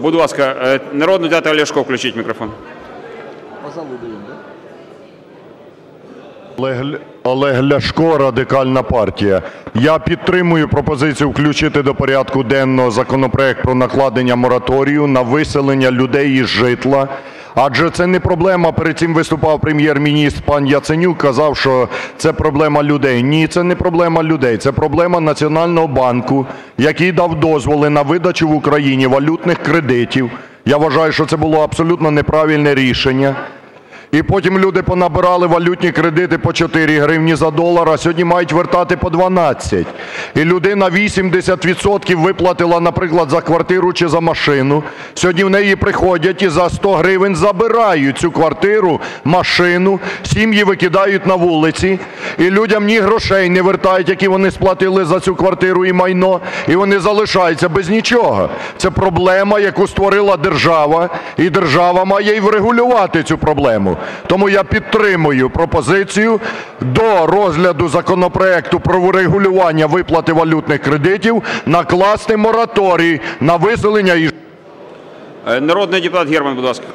Будь ласка, е, народний депутат Ляшко, включіть мікрофон. Олег, Олег Ляшко, Радикальна партія. Я підтримую пропозицію включити до порядку денного законопроект про накладення мораторію на виселення людей із житла. Адже це не проблема. Перед цим виступав прем'єр-міністр пан Яценюк, казав, що це проблема людей. Ні, це не проблема людей, це проблема Національного банку, який дав дозволи на видачу в Україні валютних кредитів. Я вважаю, що це було абсолютно неправильне рішення. І потім люди понабирали валютні кредити по 4 гривні за долар, а сьогодні мають вертати по 12. І людина 80% виплатила, наприклад, за квартиру чи за машину. Сьогодні в неї приходять і за 100 гривень забирають цю квартиру, машину, сім'ї викидають на вулиці, і людям ні грошей не вертають, які вони сплатили за цю квартиру і майно, і вони залишаються без нічого. Це проблема, яку створила держава, і держава має і врегулювати цю проблему. Тому я підтримую пропозицію до розгляду законопроекту про врегулювання виплати валютних кредитів накласти мораторій на виселення Е, Народний депутат Герман, будь ласка.